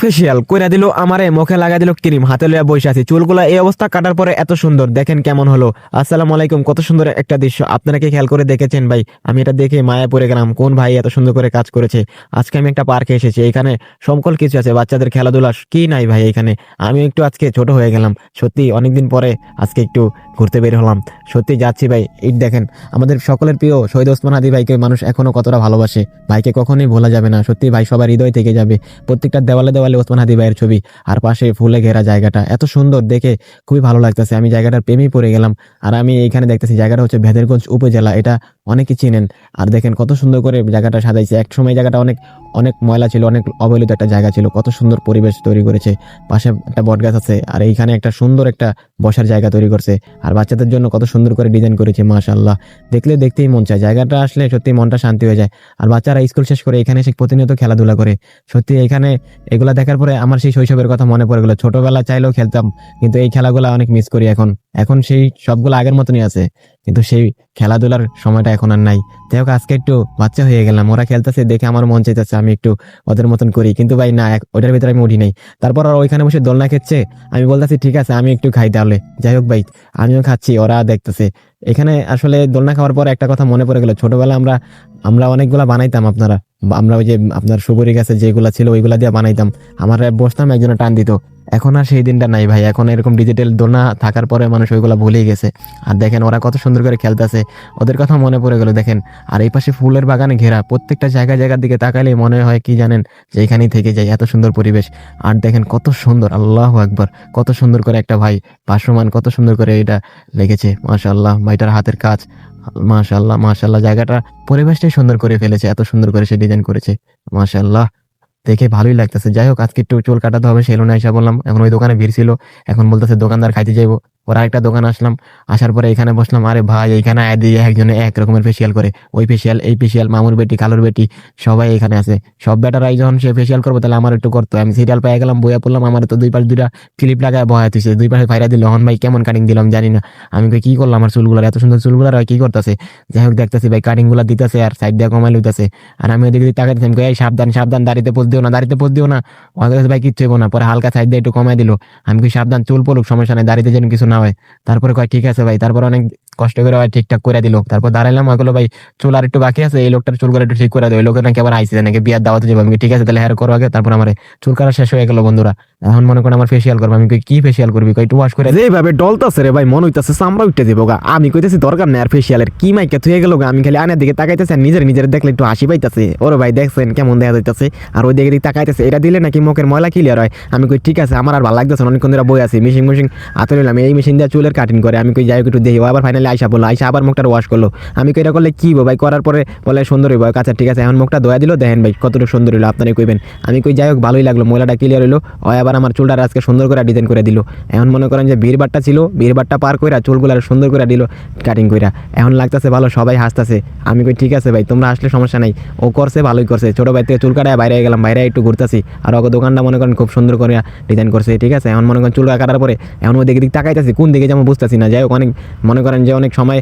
Facial কইরা দিল, আমারে মুখে লাগা দিল ক্রিম, হাতে লইয়া বসে আছি। চুলগুলা এই অবস্থা কাটার পরে এত সুন্দর, দেখেন কেমন হলো। আসসালামু আলাইকুম, কত সুন্দর একটা দৃশ্য। আপনারা কি খেয়াল করে দেখেছেন ভাই? আমি এটা দেখে মায়া পড়ে গেলাম, কোন ভাই এত সুন্দর করে কাজ করেছে। আজকে আমি একটা পার্কে এসেছি, এখানে সকল কিছু আছে, বাচ্চাদের খেলাধুলা কি নাই ভাই এখানে? আমি একটু আজকে ছোট হয়ে গেলাম, সত্যি অনেকদিন পরে আজকে একটু ঘুরতে বের হলাম। সত্যি যাচ্ছি ভাই, এই দেখেন, আমাদের সকলের প্রিয় শহীদ ওসমান হাদি ভাইকে মানুষ এখনও কতটা ভালোবাসে। ভাইকে কখনোই ভোলা যাবে না, সত্যি ভাই সবার হৃদয় থেকে যাবে। প্রত্যেকটা দেওয়ালে দেওয়ালে ওসমান হাদি ভাইয়ের ছবি, আর পাশে ফুলে ঘেরা জায়গাটা। এত সুন্দর দেখে খুবই ভালো লাগতেছে। আমি জায়গাটার প্রেমেই পড়ে গেলাম। আর আমি এইখানে দেখতেছি জায়গাটা হচ্ছে ভেদেরগঞ্জ উপজেলা, এটা অনেকে চিনেন। আর দেখেন কত সুন্দর করে জায়গাটা সাজাইছে। এক সময় জায়গাটা অনেক অনেক ময়লা ছিল, অনেক অবহেলিত একটা জায়গা ছিল। কত সুন্দর পরিবেশ তৈরি করেছে। পাশে একটা বটগাছ আছে, আর এইখানে একটা সুন্দর একটা বসার জায়গা তৈরি করছে। আর বাচ্চাদের জন্য কত সুন্দর করে ডিজাইন করেছে মাশাল্লাহ দেখলে দেখতেই মন চায়। জায়গাটা আসলে সত্যি মনটা শান্তি হয়ে যায়। আর বাচ্চারা স্কুল শেষ করে এখানে এসে প্রতিনিয়ত খেলাধুলা করে। সত্যি এখানে এগুলা দেখার পরে আমার সেই শৈশবের কথা মনে পড়ে গেলো। ছোটবেলা চাইলেও খেলতাম, কিন্তু এই খেলাগুলা অনেক মিস করি এখন। এখন সেই সবগুলো আগের মতনই আছে, কিন্তু সেই খেলাধুলার সময়টা এখন আর নাই। যাই হোক, আজকে একটু বাচ্চা হয়ে গেলাম, ওরা খেলতেছে, দেখে আমার মন চাইতেছে আমি একটু ওদের মতন করি। কিন্তু ভাই, না ওটার ভিতরে আমি উঠি নাই। তারপর ওরা ওইখানে বসে দোলনা খেচ্ছে, আমি বলতেছি, ঠিক আছে, আমি একটু খাই তাহলে। যাই হোক ভাই, আমিও খাচ্ছি, ওরা দেখতেছে। এখানে আসলে দোলনা খাওয়ার পর একটা কথা মনে পড়ে গেল ছোটবেলা আমরা আমরা অনেকগুলা বানাইতাম আপনারা। আমরা ওই যে আপনার সুপুরি গাছে যেগুলা ছিল, ওইগুলা দিয়ে বানাইতাম। আমার বসতাম, একজনে টান দিত। এখন আর সেই দিনটা নাই ভাই। এখন এরকম ডিজিটাল দোলনা থাকার পরে মানুষ ওইগুলা ভুলেই গেছে। আর দেখেন, ওরা কত সুন্দর করে খেলতেছে। ওদের কথা মনে পড়ে গেল, দেখেন। আর এই পাশে ফুলের বাগানে ঘেরা, প্রত্যেকটা জায়গা জায়গার দিকে তাকালেই মনে হয় কি জানেন, যে এখানেই থেকে যায় এত সুন্দর পরিবেশ। আর দেখেন, কত সুন্দর, আল্লাহ একবার কত সুন্দর করে একটা ভাই, পার্শ্বমান কত সুন্দর করে এটা লেগেছে মাশাল্লাহ ভাইটার হাতের কাজ। মাশাল্লাহ মাশাল্লাহ জায়গাটা পরিবেশটাই সুন্দর করে ফেলেছে, এত সুন্দর করে সে ডিজাইন করেছে। মাশাল্লাহ দেখে ভালোই লাগতেছে। যাই হোক, আজকে একটু চুল কাটাতে হবে সেলুনে এসে বললাম, এখন ওই দোকানে ভিড় ছিল, এখন বলতেছে দোকানদার খাইতে যাইবো। ওরা একটা দোকান আসলাম, আসার পরে এখানে বসলাম, আরে ভাই এইখানে আয় দিয়ে একজনে এক রকমের ফেসিয়াল করে। ওই ফেসিয়াল এই ফেসিয়াল মামুর বেটি, কালোর বেটি, সবাই এখানে আছে। সব বেটারাই যখন সে ফেসিয়াল করব, তাহলে আমার একটু করতো। আমি সিরিয়াল পেয়ে গেলাম, বইয়া পড়লাম, আমার তো দুই পাশে দুইটা ক্লিপ লাগায় বয়া তুইছে দুই পাশে ফাইরা দিল, হন ভাই, কেমন কাটিং দিলাম জানি না। আমি কি করলাম আমার চুলগুলো এত সুন্দর চুলগুলার আর কি করতেছে? যাই হোক, দেখতেছি ভাই কাটিংগুলা দিতেছে আর সাইড দিয়ে কমাই লইতেছে। আর আমি ওদিকে তাকাইতেছি, আমি এই সাবধান সাবধান, দাড়িতে পোজ দিও না, দাড়িতে পোজ দিও না। ওদের ভাই, কিচ্ছু হইবো না। পরে হালকা সাইড দিয়ে একটু কমাই দিল। আমি কি সাবধান, চুল পড়ুক, সমস্যা নাই, দাড়িতে যেন কিছু না হয়। তারপরে কয়, ঠিক আছে ভাই। তারপর অনেক কষ্ট করে ভাই ঠিকঠাক করে দিল। তারপর দাঁড়াইলাম ওগুলো ভাই, চুল আর একটু বাকি আছে, এই লোকটার চুল করে একটু ঠিক করে দেয় ওই লোকের নাকি আবার আইসি নাকি, বিয়ার দাওয়াতে যাব আমি ঠিক আছে, তাহলে হেয়ার করো আগে। তারপর আমার চুল করা শেষ হয়ে গেল, বন্ধুরা। এখন মনে করেন আমার ফেসিয়াল করব আমি কই, কি ফেসিয়াল করবি? কই একটু ওয়াশ করে যেভাবে ডলতাছে রে ভাই মন হইতাছে চামড়া উঠতে যাব গা। আমি কইতেছি দরকার নাই আর ফেসিয়ালের কি মাইকে থুয়ে গেল আমি খালি আনের দিকে তাকাইতেছি আর নিজের নিজের দেখলে একটু হাসি পাইতাছে। ওরে ভাই দেখছেন কেমন দেখা যাইতাছে? আর ওই দিকে দিকে তাকাইতেছে। এটা দিলে নাকি মুখের ময়লা ক্লিয়ার হয়। আমি কই ঠিক আছে আমার আর ভালো লাগতেছে অনেকক্ষণ ধরে বই আছি। মেশিন মিশিং হাতে নিলাম এই মেশিন দিয়ে চুলের কাটিং করে। আমি কই যাই একটু দেখি। আবার ফাইনালি আইসা বলল আইসা আবার মুখটা ওয়াশ করল। আমি কই এটা করলে কি ভাই? করার পরে বলে সুন্দর হইব। আচ্ছা ঠিক আছে এখন মুখটা ধোয়া দিল। দেখেন ভাই কতটুকু সুন্দর হইল। আপনারাই কইবেন। আমি কই যাই হোক ভালোই লাগল। ময়লাটা ক্লিয়ার হইল। ও আবার আমার চুলটা আজকে সুন্দর করে ডিজাইন করে দিল। এখন মনে করেন যে বীরবারটা ছিল বীরবারটা পার কইরা চুলগুলো সুন্দর করে দিল কাটিং কইরা। এখন লাগতেছে ভালো, সবাই হাসতেছে। আমি কই, ঠিক আছে ভাই, তোমরা আসলে সমস্যা নাই। ও করছে, ভালোই করছে। ছোট ভাই থেকে চুল কাটায় বাইরে গেলাম, বাইরে একটু ঘুরতেছি। আর ওকে দোকানটা মনে করেন খুব সুন্দর করে ডিজাইন করছে, ঠিক আছে? এখন মনে করেন চুল কাটার পরে এখন ওই দিকে দিক তাকাইতেছি, কোন দিকে যেমন বুঝতেছি না। যাই হোক, অনেক মনে করেন যে অনেক সময়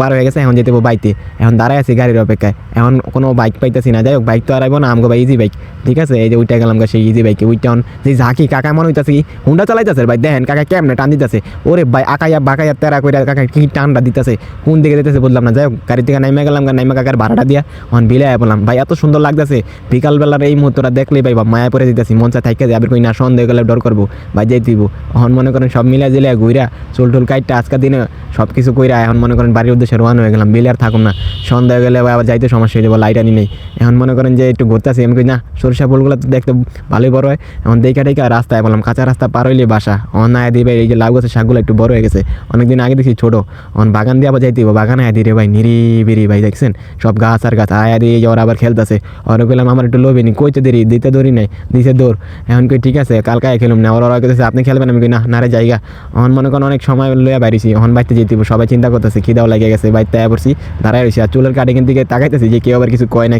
বার হয়ে গেছে, এখন যেতে বাইতে। এখন দাঁড়ায় আছি গাড়ির অপেক্ষায়। এখন কোনো বাইক পাইতেছি না। যাই হোক বাইক তো আর আইবো না, আমগো ভাই ইজি বাইক ঠিক আছে? এই যে ওইটা গেলাম সেই ইজি বাইকে ওইটা যে ঝাঁকি কাকা মনে হইতাছে কি, হুন্ডা চালাইতেছে ভাই, দেখেন কাকা কেমনে টান দিতেছে। ওরে ভাই, আকাইয়া বাকাইয়া তেরা কইরা কাকা কি টানটা দিতেছে, কোন দিকে দিতেছে বললাম না। যাই হোক, গাড়ি থেকে নাইমা গেলাম নাইমা কাকার ভাড়াটা দিয়া এখন বিলে আয়া বললাম, ভাই, এত সুন্দর লাগতেছে, বিকালবেলার এই মুহূর্তটা দেখলেই ভাই মায়া পরে দিতেছি মন চা থাইকে যাবে কই না, সন্দেহ গেলে ডর করব, ভাই, যাই দিব। এখন মনে করেন সব মিলা জিলে ঘুরা চুল টুল কাইটটা আজকের দিনে সব কিছু কইরা এখন মনে করেন বাড়ির উদ্দেশ্যে রোয়ান হয়ে গেলাম, বিলে আর থাকুম না। সন্দেহ গেলে আবার যাইতে সমস্যা হয়ে যাব লাইট আনি নেই। এখন মনে করেন যে একটু ঘুরতেছি, আমি কই, না, সরিষা ফুলগুলো দেখতে ভালোই বড় হয়। এখন দেখা টেকা রাস্তায় বললাম, কাঁচা রাস্তা পার হইলে বাসা। অন আয়া দিবে এই যে লাউ গাছের শাকগুলো একটু বড় হয়ে গেছে। অনেকদিন আগে দেখি ছোট। অন বাগান দিয়ে আবার যাইতে বাগানে আয়া দিয়ে ভাই নিরিবিরি ভাই, দেখছেন? সব গাছ আর গাছ। আয়া দিয়ে ওরা আবার খেলতেছে। ওরা কইলাম, আমার একটু লোভে নি কইতে দেরি, দিতে দৌড়ি নাই দিতে দৌড়। এখন কই, ঠিক আছে, কালকে আয়া খেলুম না। ওরা ওরা কইতেছে, আপনি খেলবেন? আমি কই, না না রে জায়গা এখন মনে করেন অনেক সময় লইয়া বাইরেছি। এখন বাইতে যেতে সবাই চিন্তা করতেছে, খিদাও লেগে গেছে। বাইতে আয়া পড়ছি, দাঁড়ায় রয়েছি আর চুলের কাটিংয়ের দিকে তাকাইতেছি যে কেউ আবার কিছু কয় না